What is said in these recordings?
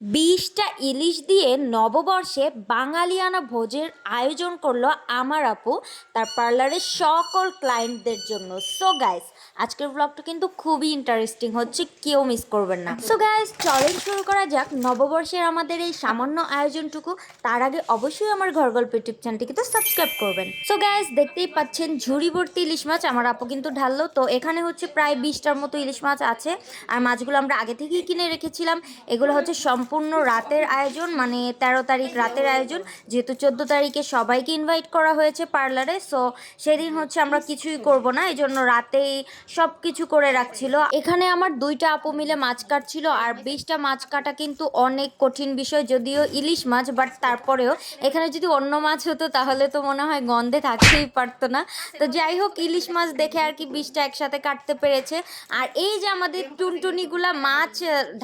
বিশটা ইলিশ দিয়ে নববর্ষে বাঙালিয়ানা ভোজের আয়োজন করল আমার আপু, তার পার্লারের সকল ক্লায়েন্টদের জন্য। সো গাইস আজকের ব্লগটা কিন্তু খুবই ইন্টারেস্টিং হচ্ছে কেউ মিস করবেন না। সো গাইস চলেন শুরু করা যাক। নববর্ষের আমাদের এই সামান্য আয়োজনটুকু। তার আগে অবশ্যই আমার ঘর গল্প ইউটিউব চ্যানেলটিকে তো সাবস্ক্রাইব করবেন। সো গাইস দেখতেই পাচ্ছেন ঝুড়ি ভর্তি ইলিশ মাছ। আমার আপু কিন্তু ঢাললো। তো এখানে হচ্ছে প্রায় বিশটার মতো ইলিশ মাছ আছে। আর মাছগুলো আমরা আগে থেকেই কিনে রেখেছিলাম। এগুলো হচ্ছে সম্পূর্ণ রাতের আয়োজন মানে তেরো তারিখ রাতের আয়োজন। যেহেতু চোদ্দ তারিখে সবাইকে ইনভাইট করা হয়েছে পার্লারে সো সেদিন হচ্ছে আমরা কিছুই করব না। এই জন্য রাতেই সব কিছু করে রাখছিল। এখানে আমার দুইটা আপু মিলে মাছ কাটছিল, আর বিশটা মাছ কাটা কিন্তু অনেক কঠিন বিষয়, যদিও ইলিশ মাছ বাট তারপরেও এখানে যদি অন্য মাছ হতো, তাহলে তো মনে হয় গন্ধে থাকতেই পারতো না। তো যাই হোক, ইলিশ মাছ দেখে আর কি বিশটা একসাথে কাটতে পেরেছে। আর এই যে আমাদের টুনটুনিগুলা মাছ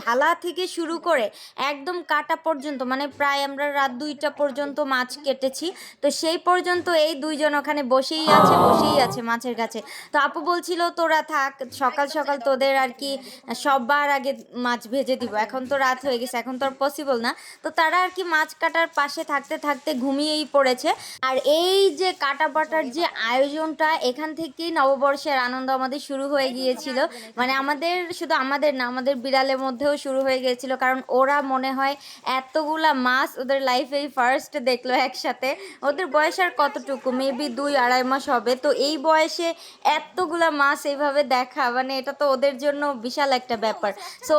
ঢালা থেকে শুরু করে একদম কাটা পর্যন্ত মানে প্রায় আমরা রাত দুইটা পর্যন্ত মাছ কেটেছি। তো সেই পর্যন্ত এই দুইজন ওখানে বসেই আছে বসেই আছে মাছের কাছে। তো আপু বলছিল, তোরা থাক, সকাল সকাল তোদের আর কি সবার আগে মাছ ভেজে দিব। এখন তো রাত হয়ে গেছে, এখন তো আর পসিবল না। তো তারা আর কি মাছ কাটার পাশে থাকতে থাকতে ঘুমিয়েই পড়েছে। আর এই যে কাটা বাটার যে আয়োজনটা, এখান থেকেই নববর্ষের আনন্দ আমাদের শুরু হয়ে গিয়েছিল। মানে আমাদের, শুধু আমাদের না, আমাদের বিড়ালের মধ্যেও শুরু হয়ে গিয়েছিল। কারণ ওরা মনে হয় এতগুলা মাছ ওদের লাইফে ফার্স্ট দেখল একসাথে। ওদের বয়স আর কতটুকু? মেবি দুই আড়াই মাস হবে। তো এই বয়সে এতগুলা মাছ এইভাবে দেখা মানে এটা তো ওদের জন্য বিশাল একটা ব্যাপার। সো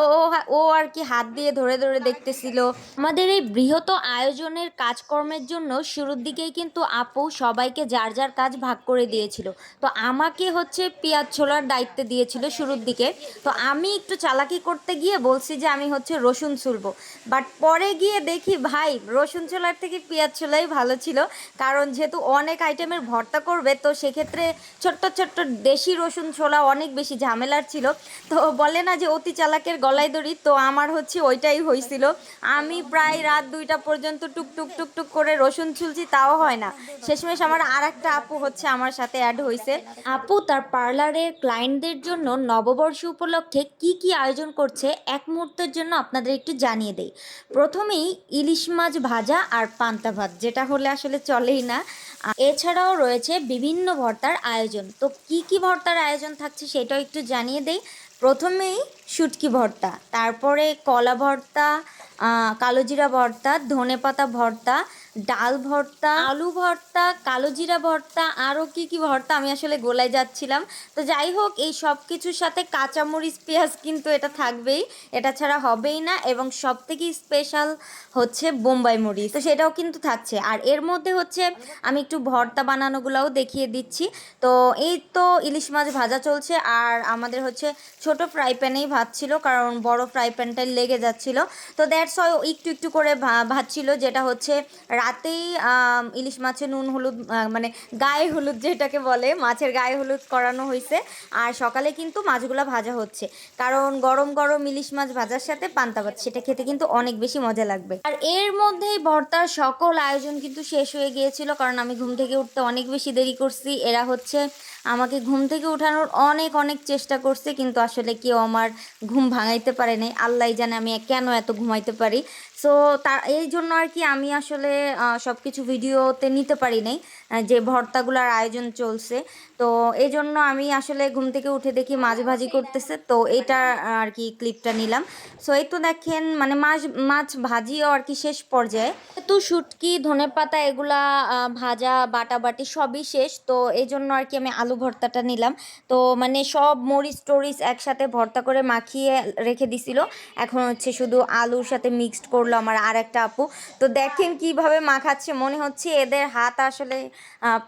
ও আর কি হাত দিয়ে ধরে ধরে দেখতেছিল। আমাদের এই বৃহৎ আয়োজনের কাজকর্মের জন্য শুরুর দিকেই কিন্তু আপু সবাইকে যার যার কাজ ভাগ করে দিয়েছিল। তো আমাকে হচ্ছে পেঁয়াজ ছোলার দায়িত্ব দিয়েছিল শুরুর দিকে। তো আমি একটু চালাকি করতে গিয়ে বলছি যে আমি হচ্ছে রসুন ছুলবো। বাট পরে গিয়ে দেখি, ভাই, রসুন ছোলার থেকে পেঁয়াজ ছোলাই ভালো ছিল। কারণ যেহেতু অনেক আইটেমের ভর্তা করবে, তো সেক্ষেত্রে ছোট্ট ছোট্ট দেশি রসুন ছোলা অনেক বেশি ঝামেলার ছিল। তো বলে না যে অতি চালাকের গলায় দড়ি, তো আমার হচ্ছে ওইটাই হয়েছিল আমি প্রায় রাত দুইটা পর্যন্ত টুক টুক টুক টুক করে রসুন ছুলছি, তাও হয় না। শেষমেশ আমার আর একটা আপু হচ্ছে আমার সাথে অ্যাড হয়েছে আপু, তার পার্লারের ক্লায়েন্টদের জন্য নববর্ষ উপলক্ষে কি কি আয়োজন করছে, এক মুহূর্তের জন্য আপনাদের একটু জানিয়ে দেই। প্রথমেই ইলিশ মাছ ভাজা আর পান্তা ভাত, যেটা হলে আসলে চলেই না। এছাড়াও রয়েছে বিভিন্ন ভর্তার আয়োজন। তো কি কি ভর্তার আয়োজন থাকছে সেটাও একটু জানিয়ে দেই। প্রথমেই শুটকি ভর্তা, তারপরে কলা ভর্তা কালোজিরা ভর্তা, ধনেপাতা ভর্তা, ডাল ভর্তা, আলু ভর্তা কালো জিরা ভর্তা, আরও কি কি ভর্তা আমি আসলে গোলায় যাচ্ছিলাম। তো যাই হোক, এই সব কিছুর সাথে কাঁচামরিচ, পেঁয়াজ কিন্তু এটা থাকবেই, এটা ছাড়া হবেই না এবং সব থেকে স্পেশাল হচ্ছে বোম্বাই মরিচ। তো সেটাও কিন্তু থাকছে। আর এর মধ্যে হচ্ছে আমি একটু ভর্তা বানানোগুলোও দেখিয়ে দিচ্ছি। তো এই তো ইলিশ মাছ ভাজা চলছে, আর আমাদের হচ্ছে ছোট ফ্রাই প্যানেই ভাত ছিল কারণ বড় ফ্রাই প্যানটাই লেগে যাচ্ছিল। তো দ্যাটস ওয়াই একটু একটু করে ভা- ভাত ছিল যেটা হচ্ছে রাতেই ইলিশ মাছের নুন হলুদ মানে গায়ে হলুদ যেটাকে বলে, মাছের গায়ে হলুদ করানো হয়েছে আর সকালে কিন্তু মাছগুলো ভাজা হচ্ছে। কারণ গরম গরম ইলিশ মাছ ভাজার সাথে পান্তা ভাত, সেটা খেতে কিন্তু অনেক বেশি মজা লাগবে। আর এর মধ্যেই ভর্তার সকল আয়োজন কিন্তু শেষ হয়ে গিয়েছিল, কারণ আমি ঘুম থেকে উঠতে অনেক বেশি দেরি করছি। এরা হচ্ছে আমাকে ঘুম থেকে উঠানোর অনেক অনেক চেষ্টা করছে, কিন্তু আসলে কেউ আমার ঘুম ভাঙাইতে পারে নাই। আল্লাহ জানে আমি কেন এত ঘুমাইতে পারি। সো তার এই জন্য আর কি আমি আসলে সব কিছু ভিডিওতে নিতে পারি নাই যে ভর্তাগুলার আয়োজন চলছে। তো এই জন্য আমি আসলে ঘুম থেকে উঠে দেখি মাছ ভাজি করতেছে, তো এটা আর কি ক্লিপটা নিলাম। সো এই তো দেখেন মানে মাছ মাছ ভাজিও আর কি শেষ পর্যায়ে। তো শুটকি, ধনে পাতা এগুলা ভাজা বাটাবাটি সবই শেষ, তো এই জন্য আর কি আমি আলু ভর্তাটা নিলাম। তো মানে সব মরিচ টরিচ একসাথে ভর্তা করে মাখিয়ে রেখে দিছিল, এখন হচ্ছে শুধু আলুর সাথে মিক্সড করল আমার আর একটা আপু। তো দেখেন কীভাবে মাখাচ্ছে, মনে হচ্ছে এদের হাত আসলে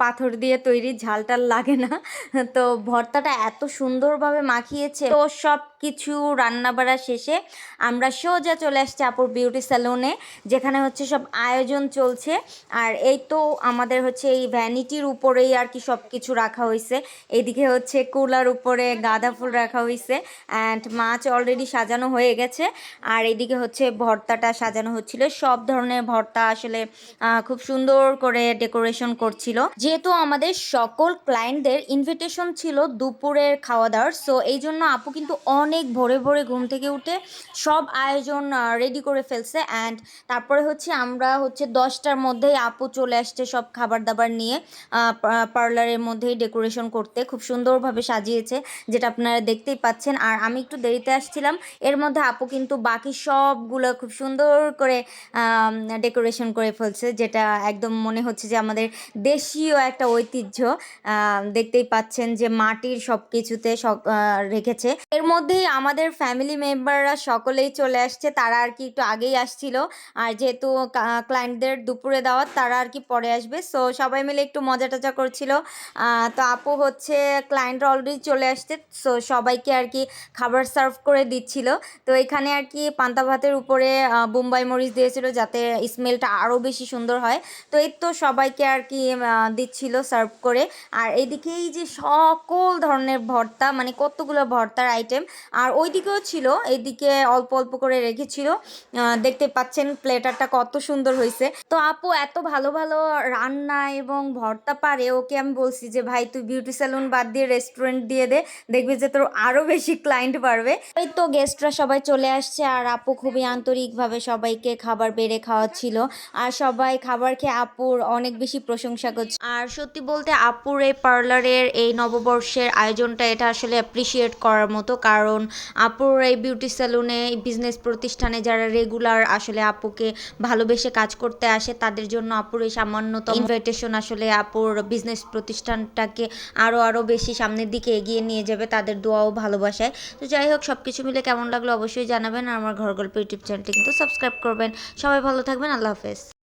পাথর দিয়ে তৈরি, ঝালটাল লাগে না। তো ভর্তাটা এত সুন্দরভাবে মাখিয়েছে। তো সব কিছু রান্নাবাড়া শেষে আমরা সোজা চলে আসছি আপুর বিউটি স্যালুনে, যেখানে হচ্ছে সব আয়োজন চলছে। আর এই তো আমাদের হচ্ছে এই ভ্যানিটির উপরেই আর কি সব কিছু রাখা হয়েছে এদিকে হচ্ছে কুলার উপরে গাঁদা ফুল রাখা হয়েছে অ্যান্ড মাছ অলরেডি সাজানো হয়ে গেছে। আর এদিকে হচ্ছে ভর্তাটা সাজানো হচ্ছিল। সব ধরনের ভর্তা আসলে খুব সুন্দর করে ডেকোরেশন করছিল। যেহেতু আমাদের সকল ক্লায়েন্টদের ইনভিটেশন ছিল দুপুরের খাওয়া দাওয়ার সো এই জন্য আপু কিন্তু অনেক অনেক ভোরে ভোরে ঘুম থেকে উঠে সব আয়োজন রেডি করে ফেলছে অ্যান্ড তারপরে হচ্ছে আমরা হচ্ছে দশটার মধ্যেই আপু চলে আসছে সব খাবার দাবার নিয়ে পার্লারের মধ্যেই ডেকোরেশন করতে। খুব সুন্দরভাবে সাজিয়েছে, যেটা আপনারা দেখতেই পাচ্ছেন। আর আমি একটু দেরিতে আসছিলাম, এর মধ্যে আপু কিন্তু বাকি সবগুলো খুব সুন্দর করে ডেকোরেশন করে ফেলছে, যেটা একদম মনে হচ্ছে যে আমাদের দেশীয় একটা ঐতিহ্য। দেখতেই পাচ্ছেন যে মাটির সব কিছুতে রেখেছে। এর মধ্যেই আমাদের ফ্যামিলি মেম্বাররা সকলেই চলে আসছে। তারা আর কি একটু আগেই আসছিল। আর যেহেতু ক্লায়েন্টদের দুপুরে দাওয়াত, তারা আর কি পরে আসবে। সো সবাই মিলে একটু মজা টজা করছিল তো আপু হচ্ছে ক্লায়েন্টরা অলরেডি চলে আসছে। সো সবাইকে আর কি খাবার সার্ভ করে দিচ্ছিল। তো এখানে আর কি পান্তা ভাতের উপরে বোম্বাই মরিচ দিয়েছিল যাতে স্মেলটা আরও বেশি সুন্দর হয়। তো এই তো সবাইকে আর কি দিচ্ছিল সার্ভ করে। আর এইদিকে এই যে সকল ধরনের ভর্তা মানে কতগুলো ভর্তার আইটেম আর ওইদিকেও ছিল, এইদিকে অল্প অল্প করে রেখেছিল। দেখতে পাচ্ছেন প্লেটারটা কত সুন্দর হয়েছে। তো আপু, এত ভালো ভালো রান্না এবং ভর্তা পারে, ওকে আমি বলছি যে, ভাই, তুই বিউটি স্যালুন বাদ দিয়ে রেস্টুরেন্ট দিয়ে দে, দেখবি যে তোর আরও বেশি ক্লায়েন্ট বাড়বে। এই তো গেস্টরা সবাই চলে আসছে আর আপু খুবই আন্তরিকভাবে সবাইকে খাবার বেড়ে খাওয়াচ্ছিল। আর সবাই খাবার খেয়ে আপুর অনেক বেশি প্রশংসা করছে। আর সত্যি বলতে, আপুর এই পার্লারের এই নববর্ষের আয়োজনটা এটা আসলে অ্যাপ্রিসিয়েট করার মতো, কারণ আপুর এই বিউটি স্যালুনে বিজনেস প্রতিষ্ঠানে যারা রেগুলার আসলে আপুকে ভালোবেসে কাজ করতে আসে, তাদের জন্য আপুর এই সামান্যতম ইনভাইটেশন আসলে আপুর বিজনেস প্রতিষ্ঠানটাকে আরও আরও বেশি সামনের দিকে এগিয়ে নিয়ে যাবে, তাদের দোয়াও ভালোবাসায়। তো যাই হোক সব কিছু মিলে কেমন লাগল অবশ্যই জানাবেন, আর আমার ঘর গল্প ইউটিউব চ্যানেলটি কিন্তু সাবস্ক্রাইব করবেন। সবাই ভালো থাকবেন, আল্লাহ হাফেজ।